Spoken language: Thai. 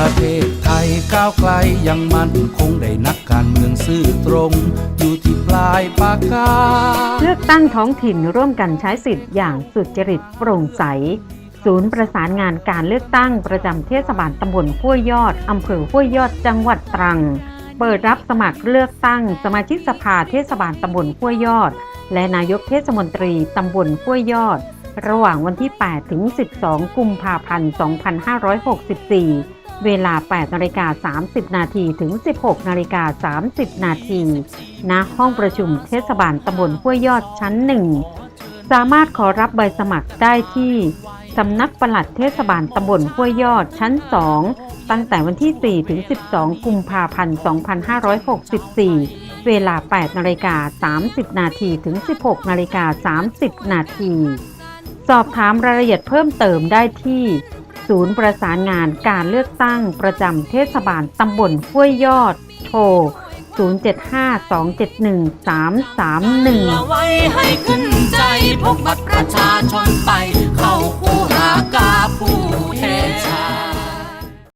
ประเทศไทยก้าวไกลยังมั่นคงได้นักการเมืองซื่อตรง อยู่ที่ปลายปากกา เลือกตั้งท้องถิ่นร่วมกันใช้สิทธิ์อย่างสุจริตโปร่งใส ศูนย์ประสานงานการเลือกตั้งประจำเทศบาลตำบลห้วยยอดอำเภอห้วยยอดจังหวัดตรัง เปิดรับสมัครเลือกตั้งสมาชิกสภาเทศบาลตำบลห้วยยอด และนายกเทศมนตรีตำบลห้วยยอด ระหว่างวันที่ 8 ถึง 12 กุมภาพันธ์ 2564 เวลา 8นาฬิกา30 นาทีถึง 16นาฬิกา30 นาทีณห้องประชุมเทศบาลตำบลห้วยยอดชั้นหนึ่งสามารถขอรับใบสมัครได้ที่สำนักปลัดเทศบาลตำบลห้วยยอดชั้น 2 ตั้งแต่วันที่ 4 ถึง 12 กุมภาพันธ์ 2564 เวลา 8นาฬิกา30 นาทีถึง 16นาฬิกา30 นาที สอบถามรายละเอียดเพิ่มเติมได้ที่ ศูนย์ประสานงานการเลือกตั้งประจำเทศบาลตำบลห้วยยอด โทร 075-271-331เอาไว้ให้ขึ้นใจพกบัตรประชาชน